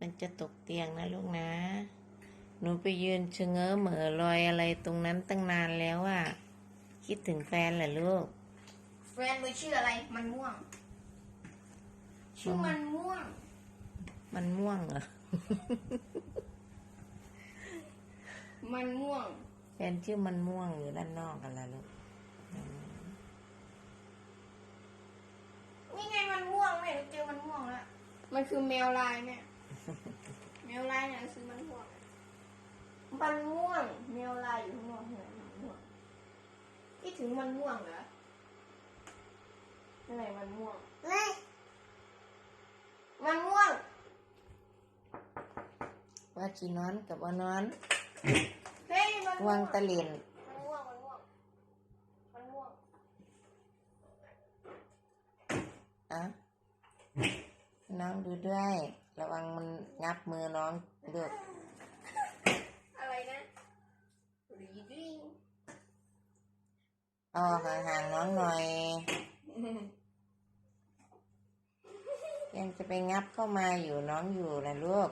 มันจะตกเตียงนะลูกนะ หนูไปยืนชะเง้อเหม่อลอยอะไรตรงนั้นตั้งนานแล้วอะคิดถึงแฟนเหรอลูก แฟนมือชื่ออะไร มันม่วง ชื่อมันม่วง มันม่วงเหรอ มันม่วง แฟนชื่อมันม่วงอยู่ด้านนอกกันแล้วลูกนี่ไงมันม่วงแม่หนูเจอมันม่วงแล้ว มันคือแมวลายแม่ แมวลายเนี่ยคือมันม่วงมันม่วงแมวลายอยู่ข้างนอกเห็นไหมมันม่วงคิดถึงมันม่วงเหรออะไรมันม่วงมันม่วง ว่าจีนอนกับว่านอนเฮ้ยมันม่ววางงตะเลียนมันม่วงมันม่วงมันม่วงอะน้องดูด้วย ระวังมันงับมือน้องลูกอะไรนะ reading เอาห่างๆน้องหน่อยยังจะไปงับเข้ามาอยู่น้องอยู่นะลูก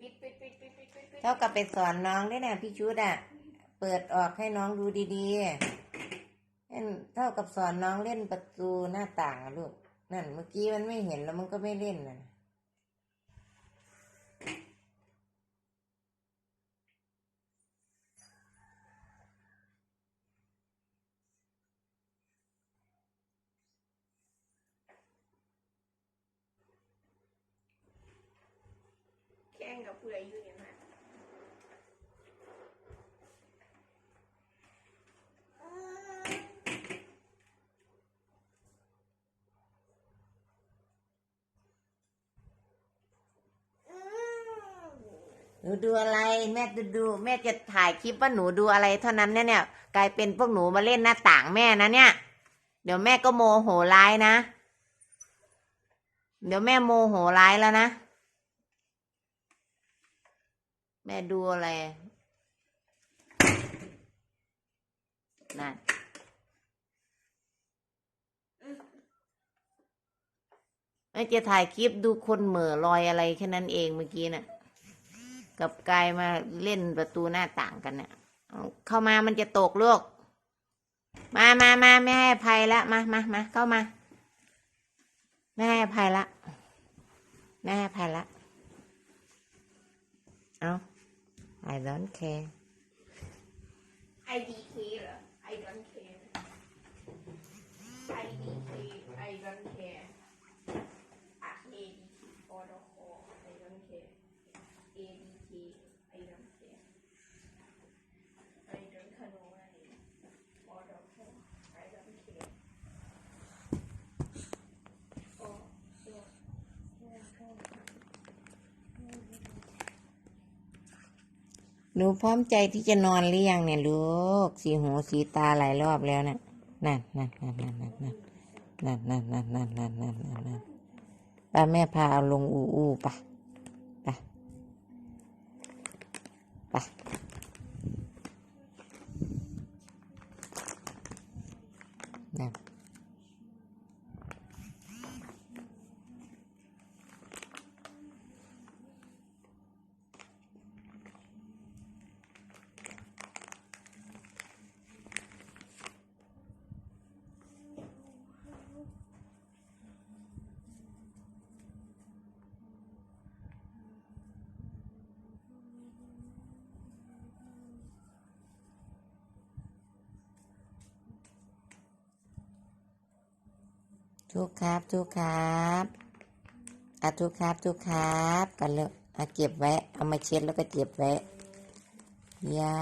ปิดปิดปิดปิดปิดปิดปิด เท่ากับไปสอนน้องได้นะพี่ชุดอะเปิดออกให้น้องดูดีๆนั่นเท่ากับสอนน้องเล่นประตูหน้าต่างอะลูก นั่น เมื่อกี้มันไม่เห็นแล้วมันก็ไม่เล่นนะแข่งกับผู้ใดอยู่เนี่ยนะ นูดูอะไรแม่จะดู แม่จะถ่ายคลิปว่าหนูดูอะไรเท่านั้นเนี่ยเนี่ยกลายเป็นพวกหนูมาเล่นหน้าต่างแม่นะเนี่ย เดี๋ยวแม่ก็โมโหร้ายนะ เดี๋ยวแม่โมโหร้ายแล้วนะ แม่ดูอะไรนั่นแม่จะถ่ายคลิปดูคนเหม่อลอยอะไรแค่นั้นเองเมื่อกี้น่ะ กับกายมาเล่นประตูหน้าต่างกันเนี่ยเข้ามามันจะตกลูกมามามาไม่ให้อภัยละมามามาเข้ามาไม่ให้อภัยละไม่ให้อภัยละเอา I don't care IDK เหรอ I don't care IDK I don't care อะ ADK พอดค I don't care ADK I don't care I don't know อะไรพอดค I don't care โอ้โอ้โอ้โอ้ หนูพร้อมใจที่จะนอนหรือยังเนี่ยลูก สีหูสีตาหลายรอบแล้วนะนั่นนั่นนั่นนั่นนั่นนั่นนั่นนั่นนั่นนั่นนั่นนั่นนั่นนั่นป้าแม่พาเอาลงอูอู้ปะปะปะนั่น ทุกครับทุกครับอะทุกครับทุกครับกันเลยอะเก็บไว้เอามาเช็ดแล้วก็เก็บไว้ยา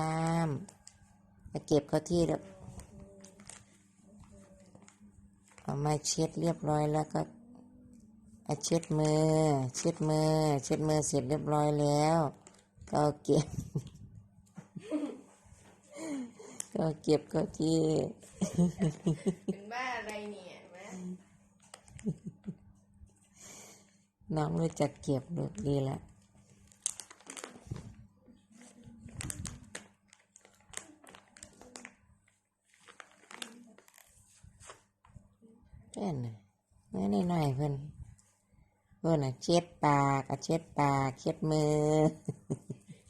มมาเก็บเข้าที่แล้วเอามาเช็ดเรียบร้อยแล้วก็อะเช็ดมือ เช็ดมือ เช็ดมือเสร็จเรียบร้อยแล้ว ก็เก็บ ก็เอาเก็บเข้าที่เป็นบ้าอะไรเนี่ย น้องรู้จักเก็บเลยดีแหละเพื่นื้อนี่หน่อยเพื่อนเพื่อนอะเช็ดปากอะเช็ดปากเช็ดมือ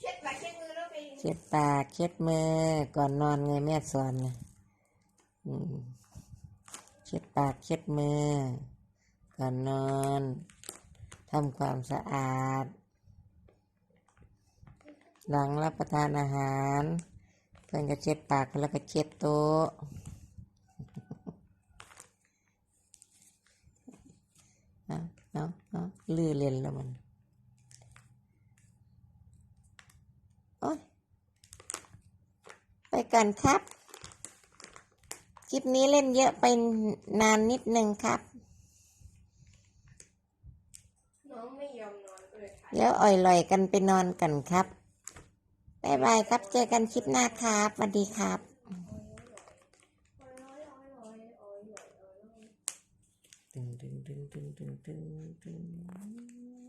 เช็ดปากเช็ดมือแล้วไปเช็ดปากเช็ดมือก่อนนอนไงแม่สอนนเช็ดปากเช็ดมือก่อนนอนำความสะอาด หลังรับประทานอาหาร เพื่อนก็เช็ดปากแล้วก็เช็ดโต๊ะเอาเอาเอาลือเล่นแล้วมันโอ๊ยไปกันครับ คลิปนี้เล่นเยอะไปนานนิดนึงครับ น้องไม่ยอมนอน แล้วอ่อยลอยกันไปนอนกันครับบ๊ายบายครับ เจอกันคลิปหน้าครับสวัสดีครับตึงตึงตึงตึงตึงดึง